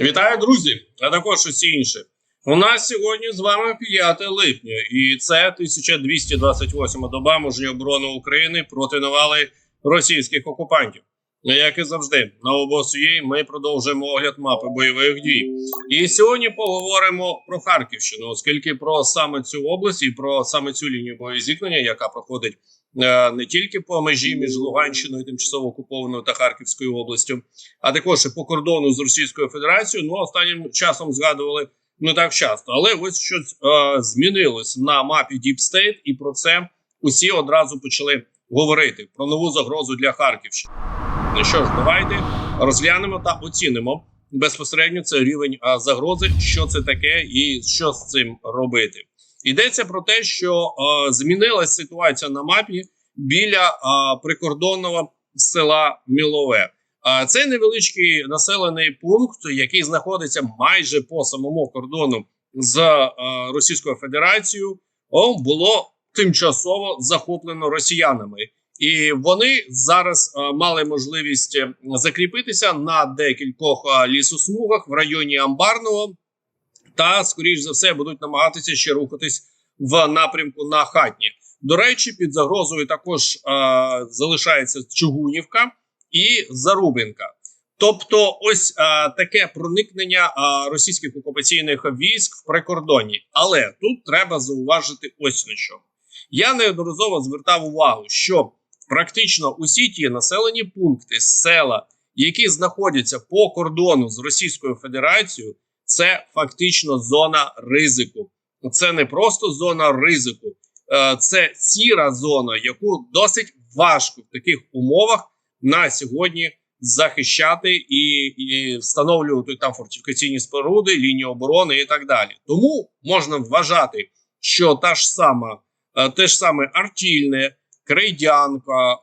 Вітаю, друзі, а також усі інші. У нас сьогодні з вами 5 липня, і це 1228 доба мужньої оборони України проти навали російських окупантів. Як і завжди, на обосуї ми продовжуємо огляд мапи бойових дій. І сьогодні поговоримо про Харківщину, оскільки про саме цю область і про саме цю лінію боєзіткнення, яка проходить не тільки по межі між Луганщиною, тимчасово окупованою та Харківською областю, а також і по кордону з Російською Федерацією. Ну останнім часом згадували не так часто, але ось щось е, змінилось на мапі Deep State, і про це усі одразу почали говорити про нову загрозу для Харківщини. Ну що ж, давайте розглянемо та оцінимо безпосередньо цей рівень а, загрози, що це таке, і що з цим робити. Йдеться про те, що а, змінилась ситуація на мапі біля а, прикордонного села Мілове. А це невеличкий населений пункт, який знаходиться майже по самому кордону з а, Російською Федерацією. О, було тимчасово захоплено росіянами. І вони зараз а, мали можливість е, закріпитися на декількох а, лісосмугах в районі Амбарного, та, скоріш за все, будуть намагатися ще рухатись в напрямку на хатні. До речі, під загрозою також а, залишається Чугунівка і Зарубинка. Тобто, ось а, таке проникнення а, російських окупаційних військ в прикордонні. Але тут треба зауважити ось на що. Я неодноразово звертав увагу, що практично усі ті населені пункти, села, які знаходяться по кордону з Російською Федерацією, це фактично зона ризику. Це не просто зона ризику, е, це сіра зона, яку досить важко в таких умовах на сьогодні захищати і, і встановлювати там фортифікаційні споруди, лінії оборони і так далі. Тому можна вважати, що та ж сама, е, те ж саме Артільне, Крейдянка е,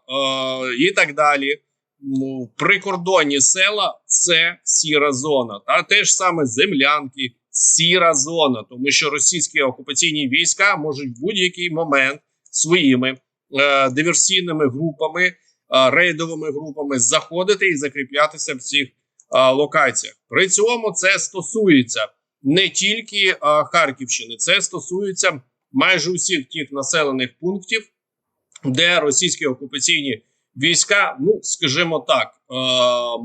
і так далі. Ну, прикордонні села це сіра зона, та те ж саме землянки, сіра зона, тому що російські окупаційні війська можуть в будь-який момент своїми е, диверсійними групами, е, рейдовими групами заходити і закріплятися в цих е, локаціях. При цьому це стосується не тільки е, Харківщини, це стосується майже усіх тих населених пунктів, де російські окупаційні війська, ну скажімо так, е,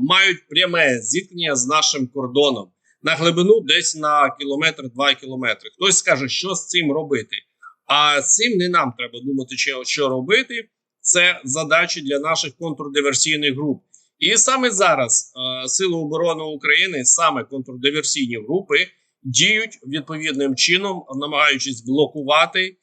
мають пряме зіткнення з нашим кордоном на глибину десь на кілометр, два кілометри. Хтось скаже, що з цим робити. А з цим не нам треба думати, що, робити. Це задачі для наших контрдиверсійних груп. І саме зараз е, Сили оборони України, саме контрдиверсійні групи, діють відповідним чином, намагаючись блокувати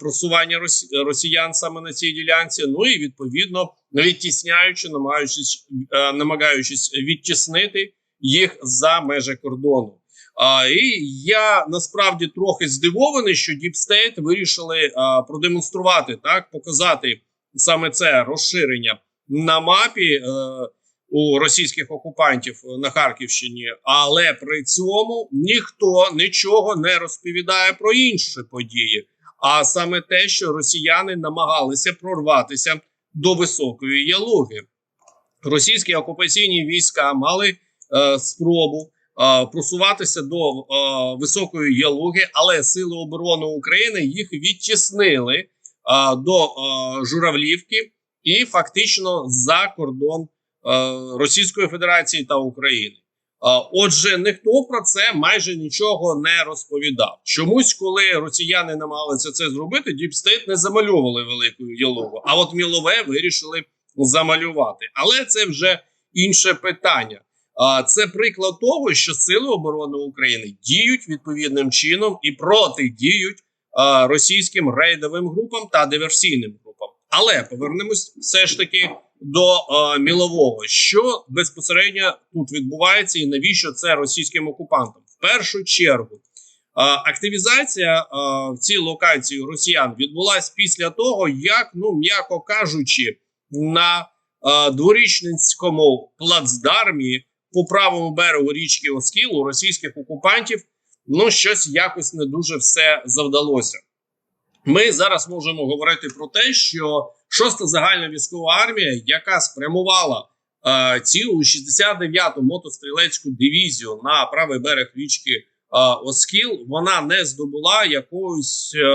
просування росі... росіян саме на цій ділянці. Ну і відповідно відтісняючи, намагаючись намагаючись відтіснити їх за межі кордону. А, І я насправді трохи здивований, що State вирішили а, продемонструвати так, показати саме це розширення на мапі. Е, у російських окупантів на Харківщині, але при цьому ніхто нічого не розповідає про інші події а саме те, що росіяни намагалися прорватися до високої ялуги. Російські окупаційні війська мали е, спробу е, просуватися до е, високої ялуги, але Сили оборони України їх відтіснили е, до е, Журавлівки і фактично за кордон е, Російської Федерації та України. Отже, ніхто про це майже нічого не розповідав. Чомусь, коли росіяни намагалися це зробити, Діпстейт не замальовували велику ялову. А от мілове вирішили замалювати. Але це вже інше питання. Це приклад того, що Сили оборони України діють відповідним чином і протидіють російським рейдовим групам та диверсійним групам. Але повернемось все ж таки до е, мілового, що безпосередньо тут відбувається, і навіщо це російським окупантам? В першу чергу е, активізація е, в цій локації росіян відбулася після того, як, ну м'яко кажучи, на е, дворічницькому плацдармі по правому берегу річки Оскіл російських окупантів ну щось якось не дуже все завдалося. Ми зараз можемо говорити про те, що шоста загальна військова армія, яка спрямувала е, цілу 69-ту мотострілецьку дивізію на правий берег річки е, Оскіл, вона не здобула якогось, е,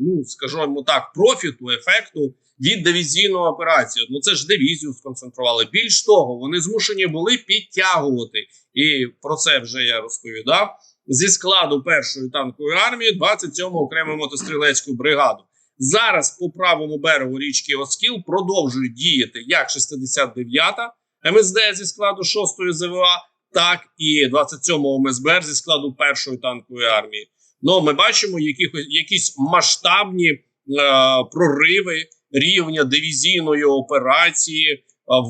ну скажімо так, профіту, ефекту від дивізійної операції. Ну це ж дивізію сконцентрували. Більш того, вони змушені були підтягувати, і про це вже я розповідав. Зі складу першої танкової армії 27-му окрему мотострілецьку бригаду. Зараз по правому берегу річки Оскіл продовжують діяти як 69-та МСД зі складу 6-ї ЗВА, так і 27-го МСБР зі складу першої танкової армії. Ну ми бачимо якихось якісь масштабні е, прориви рівня дивізійної операції, е,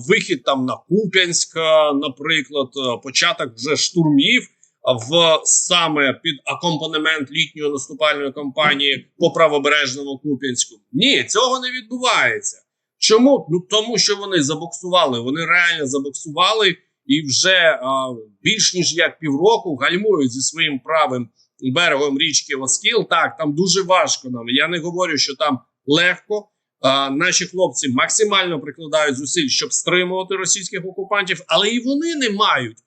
вихід там на Куп'янськ, е, наприклад, е, початок вже штурмів в саме під акомпанемент літньої наступальної кампанії по правобережному Куп'янську. Ні, цього не відбувається. Чому? Ну тому, що вони забоксували. Вони реально забоксували і вже а, більш ніж як півроку гальмують зі своїм правим берегом річки Оскіл. Так, там дуже важко нам. Я не говорю, що там легко. А, наші хлопці максимально прикладають зусиль, щоб стримувати російських окупантів, але і вони не мають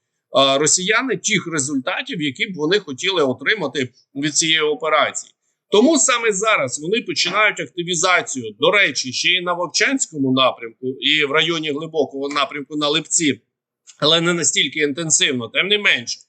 росіяни тих результатів, які б вони хотіли отримати від цієї операції. Тому саме зараз вони починають активізацію. До речі, ще й на Вовчанському напрямку, і в районі глибокого напрямку на Липці, але не настільки інтенсивно, тим не менше.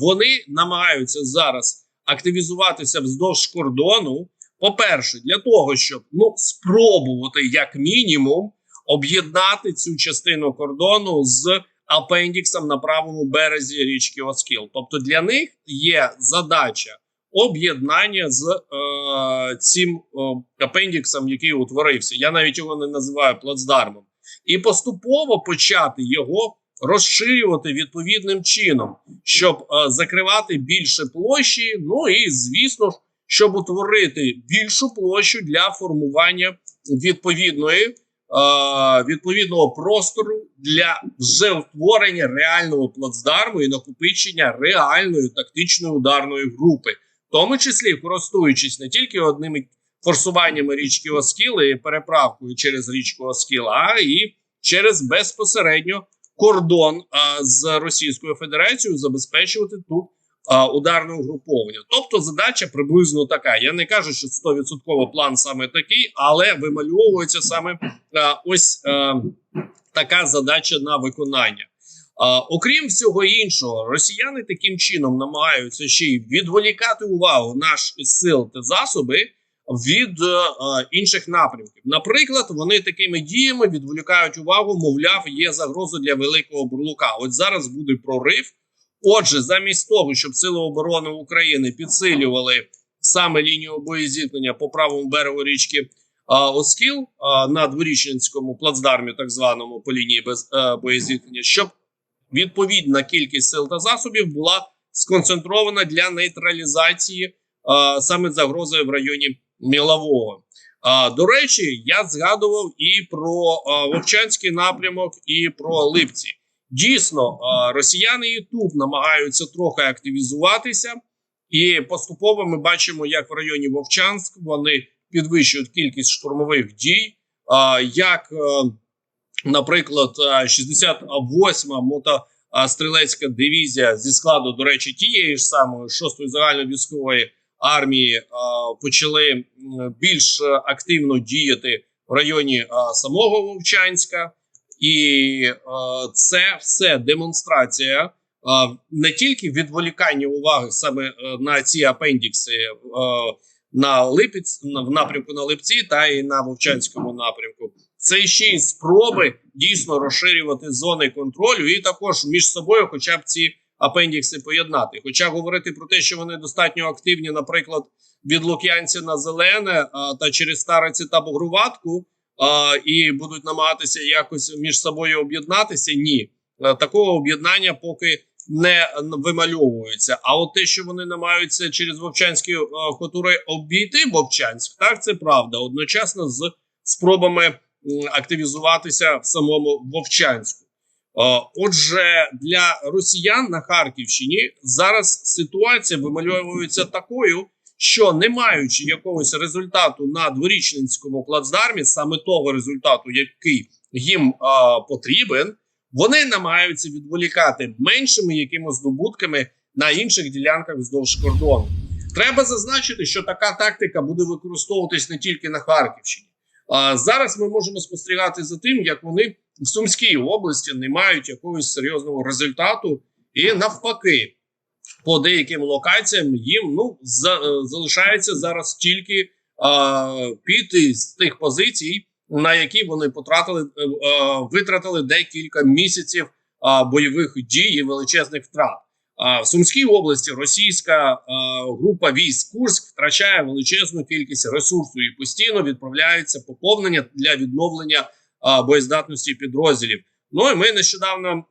Вони намагаються зараз активізуватися вздовж кордону. По-перше, для того, щоб ну спробувати як мінімум об'єднати цю частину кордону з апендіксом на правому березі річки Оскіл. Тобто для них є задача об'єднання з е, цим е, апендіксом, який утворився. Я навіть його не називаю плацдармом, і поступово почати його розширювати відповідним чином, щоб е, закривати більше площі. Ну і звісно ж, щоб утворити більшу площу для формування відповідної. Е, Відповідного простору для вже утворення реального плацдарму і накопичення реальної тактичної ударної групи, в тому числі користуючись не тільки одними форсуваннями річки Оскіл і переправкою через річку Оскіл, а і через безпосередньо кордон а, з Російською Федерацією забезпечувати тут ударне угруповання. Тобто задача приблизно така. Я не кажу, що 100% план саме такий, але вимальовується саме ось така задача на виконання. Окрім всього іншого, росіяни таким чином намагаються ще й відволікати увагу наших сил та засоби від е, е, інших напрямків. Наприклад, вони такими діями відволікають увагу, мовляв, є загроза для великого бурлука. От зараз буде прорив. Отже, замість того, щоб сили оборони України підсилювали саме лінію боєзіткнення по правому берегу річки е, Оскіл е, на дворічненському плацдармі, так званому по лінії без е, боєзіткнення, щоб відповідна кількість сил та засобів була сконцентрована для нейтралізації е, саме загрози в районі Мілового. А, до речі, я згадував і про а, Вовчанський напрямок, і про Липці. Дійсно, росіяни і тут намагаються трохи активізуватися, і поступово ми бачимо, як в районі Вовчанськ вони підвищують кількість штурмових дій. Як, наприклад, 68-ма мотострілецька дивізія зі складу, до речі, тієї ж самої 6-ї загальновійськової армії почали більш активно діяти в районі самого Вовчанська, і а, це все демонстрація а, не тільки відволікання уваги саме е, на ці апендікси е, на Липець на в напрямку на Липці, та і на Вовчанському напрямку. Це ще й спроби дійсно розширювати зони контролю, і також між собою, хоча б ці апендікси поєднати. Хоча говорити про те, що вони достатньо активні, наприклад, від Лук'янця на Зелене а, та через Стариці та Бугруватку, і будуть намагатися якось між собою об'єднатися. Ні, А, такого об'єднання поки не вимальовується. А от те, що вони намагаються через Вовчанські а, хотури обійти Вовчанськ, так це правда. Одночасно з спробами активізуватися в самому Вовчанську. Е, Отже, для росіян на Харківщині зараз ситуація вимальовується такою, що не маючи якогось результату на дворічненському плацдармі, саме того результату, який їм а, потрібен, вони намагаються відволікати меншими якимось здобутками на інших ділянках вздовж кордону. Треба зазначити, що така тактика буде використовуватись не тільки на Харківщині. А зараз ми можемо спостерігати за тим, як вони в Сумській області не мають якогось серйозного результату, і навпаки, по деяким локаціям їм ну за, е, залишається зараз тільки а, піти з тих позицій, на які вони потратили е, е, витратили декілька місяців а, бойових дій і величезних втрат. А в Сумській області російська а, група військ Курськ втрачає величезну кількість ресурсу і постійно відправляється поповнення для відновлення а, боєздатності підрозділів. Ну і ми нещодавно е,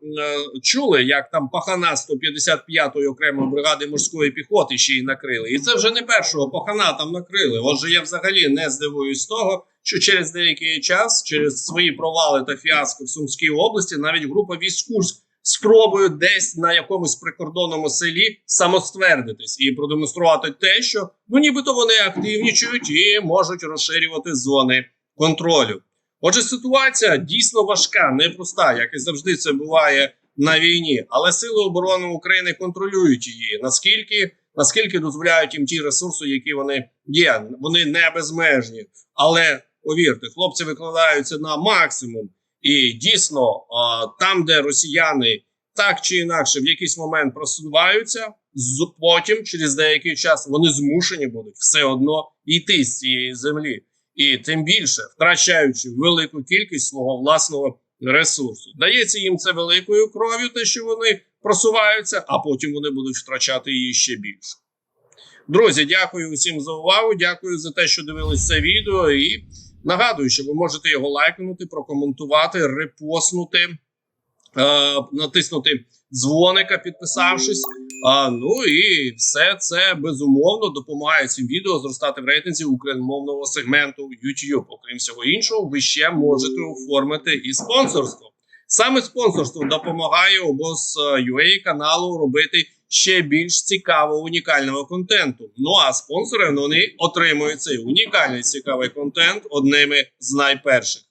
чули, як там пахана 155-ї окремої бригади морської піхоти ще й накрили. І це вже не першого пахана там накрили. Отже, я взагалі не здивуюсь того, що через деякий час, через свої провали та фіаско в Сумській області, навіть група військ Курськ спробує десь на якомусь прикордонному селі самоствердитись і продемонструвати те, що ну нібито вони активнічують і можуть розширювати зони контролю. Отже, ситуація дійсно важка, непроста, як і завжди це буває на війні. Але сили оборони України контролюють її. Наскільки наскільки дозволяють їм ті ресурси, які вони є, вони не безмежні. Але повірте, хлопці викладаються на максимум, і дійсно, там, де росіяни так чи інакше в якийсь момент просуваються, потім через деякий час вони змушені будуть все одно йти з цієї землі і тим більше втрачаючи велику кількість свого власного ресурсу. Дається їм це великою кров'ю, те, що вони просуваються, а потім вони будуть втрачати її ще більше. Друзі, дякую усім за увагу. Дякую за те, що дивились це відео. І нагадую, що ви можете його лайкнути, прокоментувати, репостнути, е, натиснути дзвоника, підписавшись. А, ну і все це безумовно допомагає цим відео зростати в рейтинзі україномовного сегменту YouTube. Окрім всього іншого, ви ще можете оформити і спонсорство. Саме спонсорство допомагає обоз UA каналу робити ще більш цікавого унікального контенту. Ну а спонсори вони отримують цей унікальний цікавий контент одними з найперших.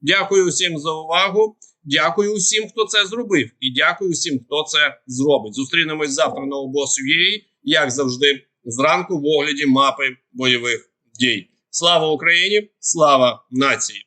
Дякую всім за увагу. Дякую усім, хто це зробив, і дякую усім, хто це зробить. Зустрінемось завтра на обосує, як завжди, зранку в огляді мапи бойових дій. Слава Україні! Слава нації!